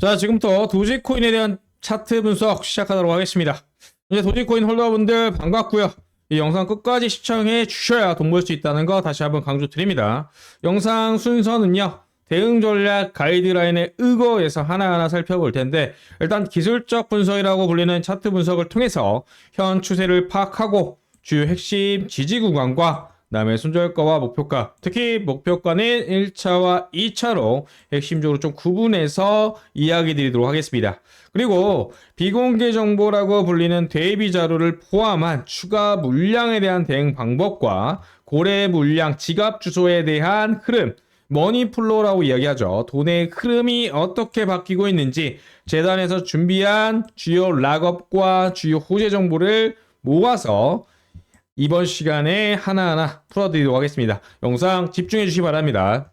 자, 지금부터 도지코인에 대한 차트 분석 시작하도록 하겠습니다. 이제 도지코인 홀더분들 반갑고요. 이 영상 끝까지 시청해 주셔야 돈 벌 수 있다는 거 다시 한번 강조드립니다. 영상 순서는요. 대응 전략 가이드라인에 의거해서 하나하나 살펴볼 텐데 일단 기술적 분석이라고 불리는 차트 분석을 통해서 현 추세를 파악하고 주요 핵심 지지 구간과 그다음에 손절가와 목표가 특히 목표가는 1차와 2차로 핵심적으로 좀 구분해서 이야기 드리도록 하겠습니다. 그리고 비공개 정보라고 불리는 대비 자료를 포함한 추가 물량에 대한 대응 방법과 고래 물량 지갑 주소에 대한 흐름 머니플로라고 이야기하죠. 돈의 흐름이 어떻게 바뀌고 있는지 재단에서 준비한 주요 락업과 주요 호재 정보를 모아서 이번 시간에 하나하나 풀어드리도록 하겠습니다. 영상 집중해 주시기 바랍니다.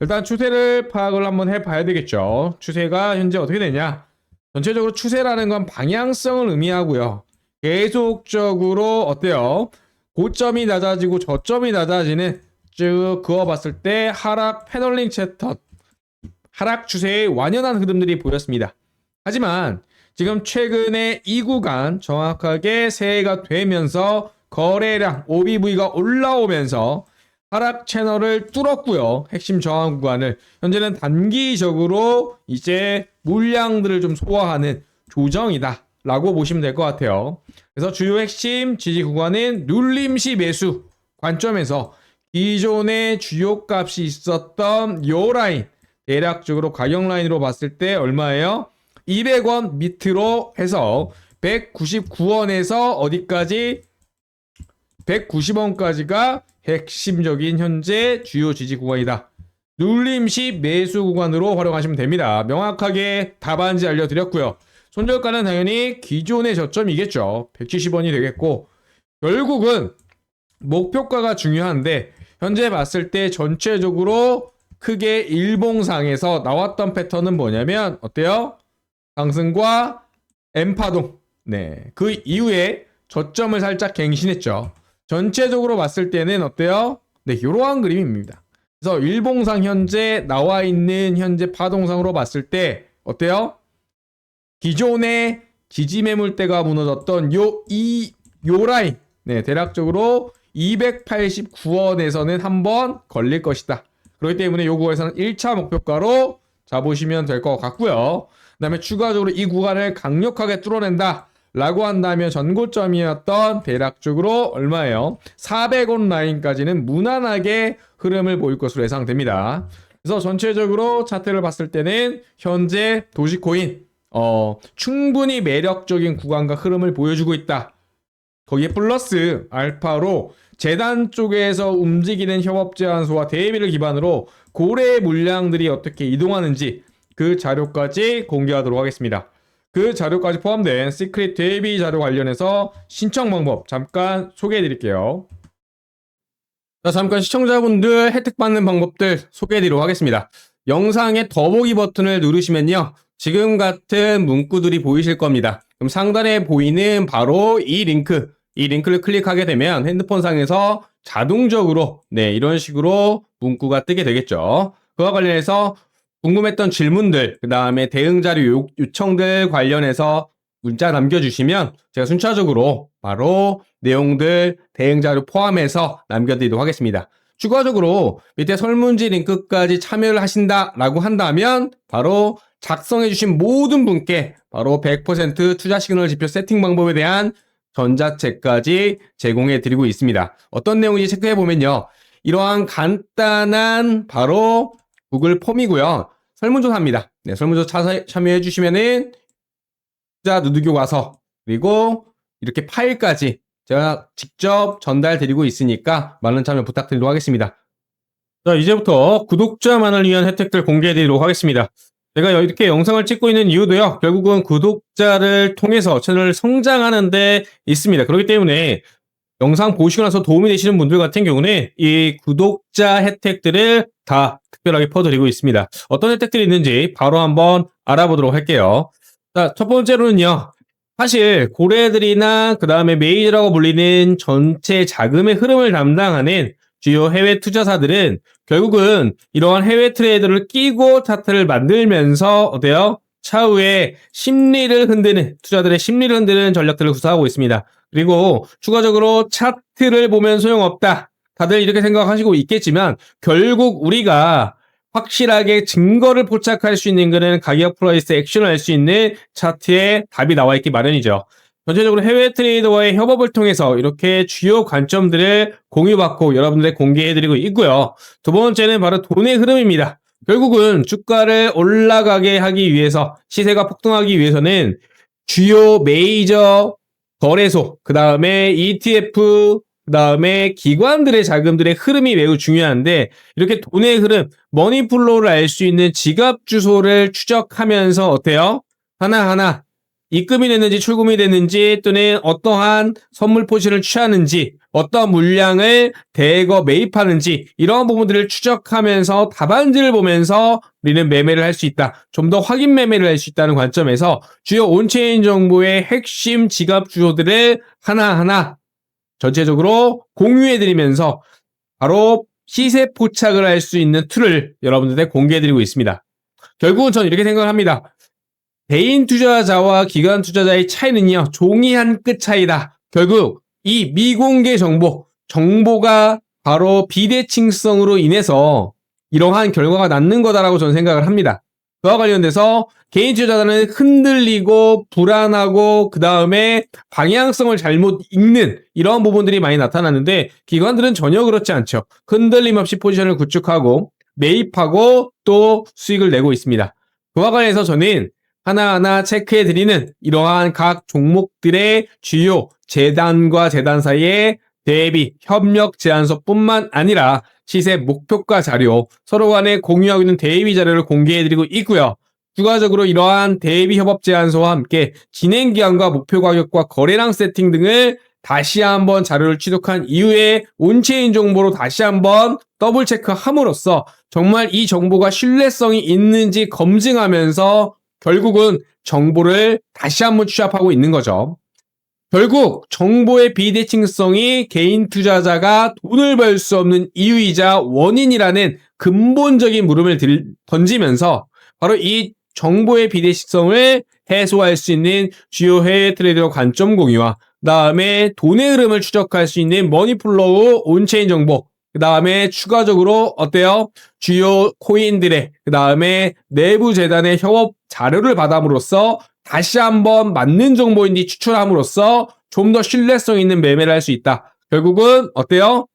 일단 추세를 파악을 한번 해봐야 되겠죠. 추세가 현재 어떻게 되냐? 전체적으로 추세라는 건 방향성을 의미하고요. 계속적으로 어때요? 고점이 낮아지고 저점이 낮아지는 쭉 그어봤을 때 하락 패널링 채턴 하락 추세의 완연한 흐름들이 보였습니다. 하지만 지금 최근에 이 구간 정확하게 새해가 되면서 거래량 OBV가 올라오면서 하락 채널을 뚫었고요. 핵심 저항 구간을 현재는 단기적으로 이제 물량들을 좀 소화하는 조정이다. 라고 보시면 될 것 같아요. 그래서 주요 핵심 지지 구간은 눌림시 매수 관점에서 기존의 주요 값이 있었던 요 라인 대략적으로 가격 라인으로 봤을 때 얼마예요? 200원 밑으로 해서 199원에서 어디까지 190원까지가 핵심적인 현재 주요 지지 구간이다. 눌림시 매수 구간으로 활용하시면 됩니다. 명확하게 답안지 알려드렸고요. 손절가는 당연히 기존의 저점이겠죠. 170원이 되겠고 결국은 목표가가 중요한데 현재 봤을 때 전체적으로 크게 일봉상에서 나왔던 패턴은 뭐냐면 어때요? 상승과 M파동. 네. 그 이후에 저점을 살짝 갱신했죠. 전체적으로 봤을 때는 어때요? 네, 이러한 그림입니다. 그래서 일봉상 현재 나와 있는 현재 파동상으로 봤을 때 어때요? 기존의 지지 매물대가 무너졌던 요 이 요 라인 네 대략적으로 289원에서는 한번 걸릴 것이다. 그렇기 때문에 요 구간에서는 1차 목표가로 잡으시면 될 것 같고요. 그 다음에 추가적으로 이 구간을 강력하게 뚫어낸다. 라고 한다면 전고점이었던 대략적으로 얼마예요? 400원 라인까지는 무난하게 흐름을 보일 것으로 예상됩니다. 그래서 전체적으로 차트를 봤을 때는 현재 도시코인 어, 충분히 매력적인 구간과 흐름을 보여주고 있다. 거기에 플러스 알파로 재단 쪽에서 움직이는 협업 제안소와 대비를 기반으로 고래 물량들이 어떻게 이동하는지 그 자료까지 공개하도록 하겠습니다. 그 자료까지 포함된 시크릿 대비 자료 관련해서 신청 방법 잠깐 소개해 드릴게요. 자, 잠깐 시청자분들 혜택 받는 방법들 소개해 드리도록 하겠습니다. 영상의 더보기 버튼을 누르시면요. 지금 같은 문구들이 보이실 겁니다. 그럼 상단에 보이는 바로 이 링크, 이 링크를 클릭하게 되면 핸드폰상에서 자동적으로 네, 이런 식으로 문구가 뜨게 되겠죠. 그와 관련해서 궁금했던 질문들, 그 다음에 대응 자료 요, 요청들 관련해서 문자 남겨주시면 제가 순차적으로 바로 내용들 대응 자료 포함해서 남겨드리도록 하겠습니다. 추가적으로 밑에 설문지 링크까지 참여를 하신다라고 한다면 바로 작성해주신 모든 분께 바로 100% 투자 시그널 지표 세팅 방법에 대한 전자책까지 제공해 드리고 있습니다. 어떤 내용인지 체크해 보면요. 이러한 간단한 바로 구글 폼이고요. 설문조사입니다. 네, 설문조사 참여해 주시면은 투자 누드교 와서 그리고 이렇게 파일까지 제가 직접 전달 드리고 있으니까 많은 참여 부탁드리도록 하겠습니다. 자, 이제부터 구독자만을 위한 혜택들 공개해 드리도록 하겠습니다. 제가 이렇게 영상을 찍고 있는 이유도요, 결국은 구독자를 통해서 채널을 성장하는 데 있습니다. 그렇기 때문에 영상 보시고 나서 도움이 되시는 분들 같은 경우는 이 구독자 혜택들을 다 특별하게 퍼드리고 있습니다. 어떤 혜택들이 있는지 바로 한번 알아보도록 할게요. 자, 첫 번째로는요. 사실 고래들이나 그 다음에 메이저라고 불리는 전체 자금의 흐름을 담당하는 주요 해외 투자사들은 결국은 이러한 해외 트레이더를 끼고 차트를 만들면서 어때요? 차후에 심리를 흔드는 투자들의 심리를 흔드는 전략들을 구사하고 있습니다. 그리고 추가적으로 차트를 보면 소용없다. 다들 이렇게 생각하시고 있겠지만 결국 우리가 확실하게 증거를 포착할 수 있는 거는 가격 프라이스 액션을 알 수 있는 차트에 답이 나와 있기 마련이죠. 전체적으로 해외 트레이더와의 협업을 통해서 이렇게 주요 관점들을 공유받고 여러분들의 공개해드리고 있고요. 두 번째는 바로 돈의 흐름입니다. 결국은 주가를 올라가게 하기 위해서 시세가 폭등하기 위해서는 주요 메이저 거래소, 그 다음에 ETF, 그 다음에 기관들의 자금들의 흐름이 매우 중요한데 이렇게 돈의 흐름, 머니플로우를 알 수 있는 지갑 주소를 추적하면서 어때요? 하나하나 입금이 됐는지 출금이 됐는지 또는 어떠한 선물 포지를 취하는지 어떤 물량을 대거 매입하는지 이러한 부분들을 추적하면서 답안지를 보면서 우리는 매매를 할 수 있다. 좀 더 확인 매매를 할 수 있다는 관점에서 주요 온체인 정보의 핵심 지갑 주소들을 하나하나 전체적으로 공유해드리면서 바로 시세 포착을 할 수 있는 툴을 여러분들께 공개해드리고 있습니다. 결국은 저는 이렇게 생각을 합니다. 개인 투자자와 기관 투자자의 차이는요, 종이 한 끗 차이다. 결국 이 미공개 정보, 정보가 바로 비대칭성으로 인해서 이러한 결과가 낳는 거다라고 저는 생각을 합니다. 그와 관련돼서 개인 투자자는 흔들리고 불안하고 그 다음에 방향성을 잘못 읽는 이러한 부분들이 많이 나타나는데 기관들은 전혀 그렇지 않죠. 흔들림 없이 포지션을 구축하고 매입하고 또 수익을 내고 있습니다. 그와 관련해서 저는 하나하나 체크해 드리는 이러한 각 종목들의 주요 재단과 재단 사이의 대비 협력 제안서뿐만 아니라 시세 목표가 자료 서로 간에 공유하고 있는 대비 자료를 공개해 드리고 있고요. 추가적으로 이러한 대비 협업 제안서와 함께 진행 기간과 목표 가격과 거래량 세팅 등을 다시 한번 자료를 취득한 이후에 온체인 정보로 다시 한번 더블 체크함으로써 정말 이 정보가 신뢰성이 있는지 검증하면서 결국은 정보를 다시 한번 취합하고 있는 거죠. 결국 정보의 비대칭성이 개인 투자자가 돈을 벌 수 없는 이유이자 원인이라는 근본적인 물음을 들, 던지면서 바로 이 정보의 비대칭성을 해소할 수 있는 주요 해외 트레이더 관점 공유와 그다음에 돈의 흐름을 추적할 수 있는 머니플로우 온체인 정보 그 다음에 추가적으로 어때요? 주요 코인들의 그 다음에 내부 재단의 협업 자료를 받음으로써 다시 한번 맞는 정보인지 추출함으로써 좀 더 신뢰성 있는 매매를 할 수 있다. 결국은 어때요?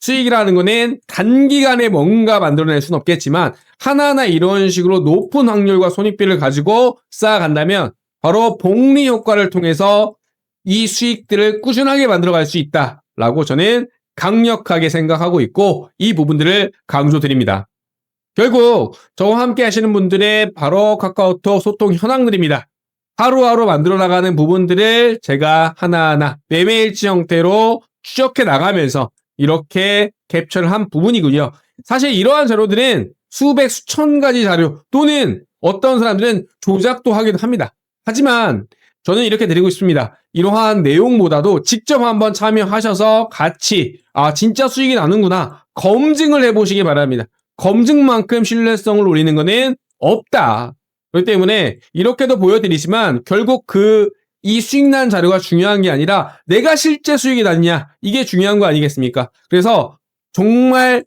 수익이라는 거는 단기간에 뭔가 만들어낼 수는 없겠지만 하나하나 이런 식으로 높은 확률과 손익비를 가지고 쌓아간다면 바로 복리 효과를 통해서 이 수익들을 꾸준하게 만들어갈 수 있다라고 저는 강력하게 생각하고 있고 이 부분들을 강조드립니다. 결국 저와 함께 하시는 분들의 바로 카카오톡 소통 현황들입니다. 하루하루 만들어 나가는 부분들을 제가 하나하나 매매일지 형태로 추적해 나가면서 이렇게 캡처를 한 부분이군요. 사실 이러한 자료들은 수백, 수천 가지 자료 또는 어떤 사람들은 조작도 하기도 합니다. 하지만 저는 이렇게 드리고 있습니다. 이러한 내용보다도 직접 한번 참여하셔서 같이 아 진짜 수익이 나는구나 검증을 해보시기 바랍니다. 검증만큼 신뢰성을 올리는 것은 없다. 그렇기 때문에 이렇게도 보여드리지만 결국 그 이 수익 난 자료가 중요한 게 아니라 내가 실제 수익이 났냐 이게 중요한 거 아니겠습니까? 그래서 정말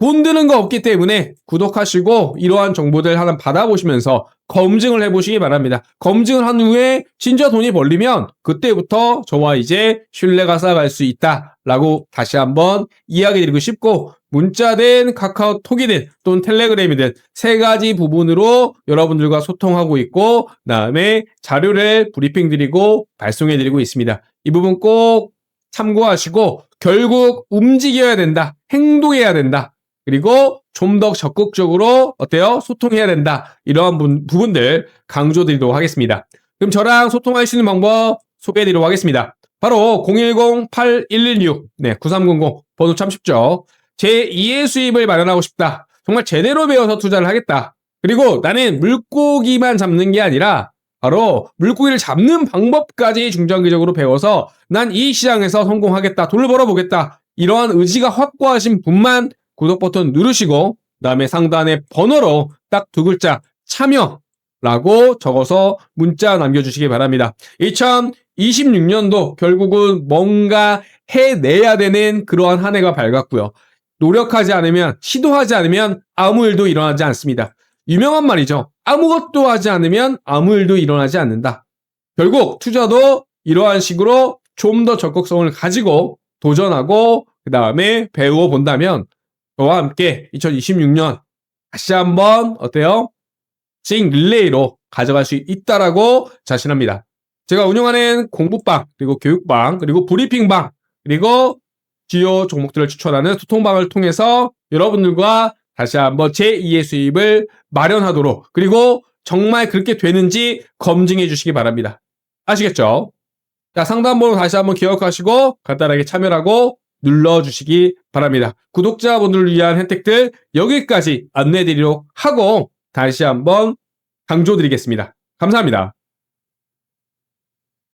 돈 드는 거 없기 때문에 구독하시고 이러한 정보들 하나 받아보시면서 검증을 해보시기 바랍니다. 검증을 한 후에 진짜 돈이 벌리면 그때부터 저와 이제 신뢰가 쌓아갈 수 있다라고 다시 한번 이야기 드리고 싶고 문자든 카카오톡이든 또는 텔레그램이든 세 가지 부분으로 여러분들과 소통하고 있고 그다음에 자료를 브리핑 드리고 발송해 드리고 있습니다. 이 부분 꼭 참고하시고 결국 움직여야 된다. 행동해야 된다. 그리고 좀 더 적극적으로 어때요? 소통해야 된다. 이러한 부, 부분들 강조드리도록 하겠습니다. 그럼 저랑 소통할 수 있는 방법 소개해드리도록 하겠습니다. 바로 010-8116 네, 9300 번호 참 쉽죠. 제 2의 수입을 마련하고 싶다. 정말 제대로 배워서 투자를 하겠다. 그리고 나는 물고기만 잡는 게 아니라 바로 물고기를 잡는 방법까지 중장기적으로 배워서 난 이 시장에서 성공하겠다. 돈을 벌어보겠다. 이러한 의지가 확고하신 분만 구독 버튼 누르시고 그다음에 상단에 번호로 딱 두 글자 참여 라고 적어서 문자 남겨주시기 바랍니다. 2026년도 결국은 뭔가 해내야 되는 그러한 한 해가 밝았고요. 노력하지 않으면, 시도하지 않으면 아무 일도 일어나지 않습니다. 유명한 말이죠. 아무것도 하지 않으면 아무 일도 일어나지 않는다. 결국 투자도 이러한 식으로 좀 더 적극성을 가지고 도전하고 그 다음에 배우어 본다면 저와 함께 2026년 다시 한번 어때요? 싱 릴레이로 가져갈 수 있다라고 자신합니다. 제가 운영하는 공부방 그리고 교육방 그리고 브리핑방 그리고 주요 종목들을 추천하는 소통방을 통해서 여러분들과 다시 한번 제2의 수입을 마련하도록 그리고 정말 그렇게 되는지 검증해 주시기 바랍니다. 아시겠죠? 자, 상담번호 다시 한번 기억하시고 간단하게 참여하고 눌러주시기 바랍니다. 구독자분들을 위한 혜택들 여기까지 안내드리도록 하고 다시 한번 강조드리겠습니다. 감사합니다.